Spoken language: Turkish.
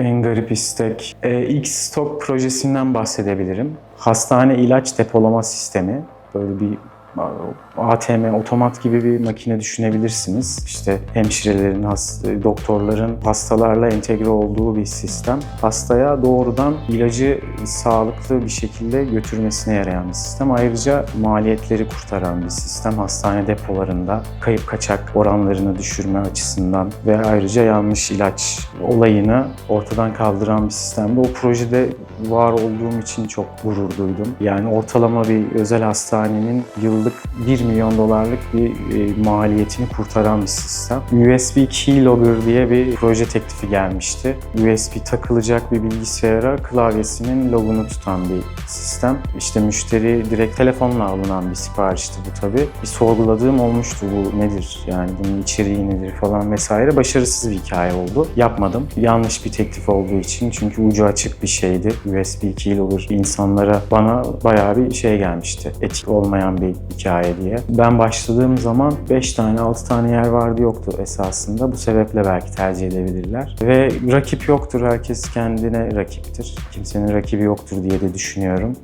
En garip istek. Ee, X-Stock projesinden bahsedebilirim. Hastane ilaç depolama sistemi. Böyle bir ATM, otomat gibi bir makine düşünebilirsiniz. İşte hemşirelerin, has- doktorların hastalarla entegre olduğu bir sistem. Hastaya doğrudan ilacı sağlıklı bir şekilde götürmesine yarayan bir sistem. Ayrıca maliyetleri kurtaran bir sistem. Hastane depolarında kayıp kaçak oranlarını düşürme açısından ve ayrıca yanlış ilaç olayını ortadan kaldıran bir sistemde. O projede var olduğum için çok gurur duydum. Yani ortalama bir özel hastanenin yıllık 1 milyon dolarlık bir e, maliyetini kurtaran bir sistem. USB Keylogger diye bir proje teklifi gelmişti. USB takılacak bir bilgisayara klavyesinin logunu tutan bir sistem. İşte müşteri direkt telefonla alınan bir siparişti bu tabii. Bir sorguladığım olmuştu bu nedir yani bunun içeriği nedir falan vesaire. Başarısız bir hikaye oldu. Yapmadım. Yanlış bir teklif olduğu için çünkü ucu açık bir şeydi. USB Keylogger insanlara bana bayağı bir şey gelmişti. Etik olmayan bir hikaye diye. Ben başladığım zaman 5 tane 6 tane yer vardı yoktu esasında. Bu sebeple belki tercih edebilirler. Ve rakip yoktur. Herkes kendine rakiptir. Kimsenin rakibi yoktur diye de düşünüyorum.